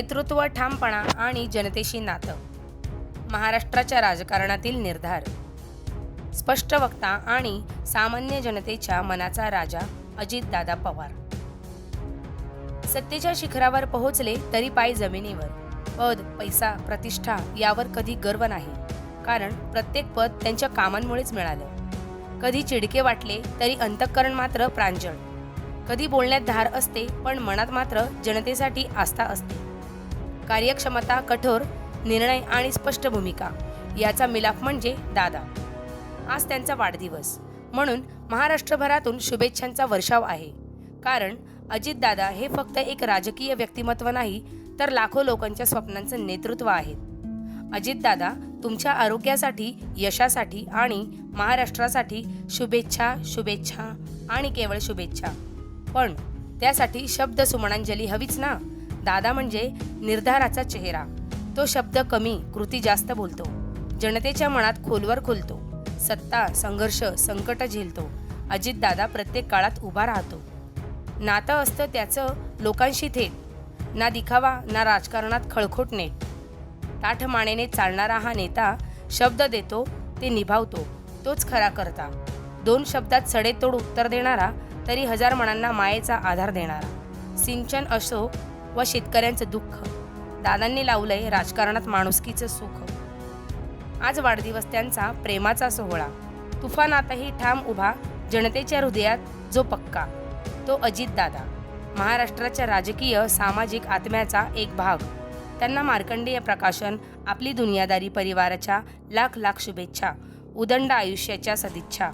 नेतृत्व ठामपणा आणि जनतेशी नातं. महाराष्ट्राच्या राजकारणातील निर्धार. स्पष्ट वक्ता आणि सामान्य जनतेच्या मनाचा राजा अजितदादा पवार. सत्तेच्या शिखरावर पोहोचले तरी पाय जमिनीवर. पद पैसा प्रतिष्ठा यावर कधी गर्व नाही. कारण प्रत्येक पद त्यांच्या कामांमुळेच मिळालं. कधी चिडके वाटले तरी अंतःकरण मात्र प्रांजळ. कधी बोलण्यात धार असते पण मनात मात्र जनतेसाठी आस्था असते. कार्यक्षमता कठोर निर्णय आणि स्पष्ट भूमिका. याचा मिलाप म्हणजे दादा. आज त्यांचा वाढदिवस. म्हणून महाराष्ट्रभरातून शुभेच्छांचा वर्षाव आहे. कारण अजितदादा हे फक्त एक राजकीय व्यक्तिमत्व नाही तर लाखो लोकांच्या स्वप्नांचं नेतृत्व आहेत. अजितदादा तुमच्या आरोग्यासाठी यशासाठी आणि महाराष्ट्रासाठी शुभेच्छा शुभेच्छा आणि केवळ शुभेच्छा. पण त्यासाठी शब्द सुमनांजली हवीच ना? दादा म्हणजे निर्धाराचा चेहरा. तो शब्द कमी कृती जास्त बोलतो. जनतेच्या मनात खोलवर खुलतो. सत्ता संघर्ष संकट झेलतो. अजितदादा प्रत्येक काळात उभा राहतो. नातं असतं त्याचं लोकांशी थेट. ना दिखावा ना राजकारणात खळखोट नेट. ताठमानेने चालणारा हा नेता शब्द देतो ते निभावतो तोच खरा करता. दोन शब्दात सडेतोड उत्तर देणारा तरी हजार मनांना मायेचा आधार देणारा. सिंचन असो व शेतकऱ्यांचं दुःख. दादांनी लावलंय राजकारणात माणुसकीचं सुख. आज वाढदिवस त्यांचा प्रेमाचा सोहळा. तुफानातही ठाम उभा जनतेच्या हृदयात जो पक्का तो अजित दादा. महाराष्ट्राच्या राजकीय सामाजिक आत्म्याचा एक भाग. त्यांना मार्कंडेय प्रकाशन आपली दुनियादारी परिवाराच्या लाख लाख शुभेच्छा उदंड आयुष्याच्या सदिच्छा.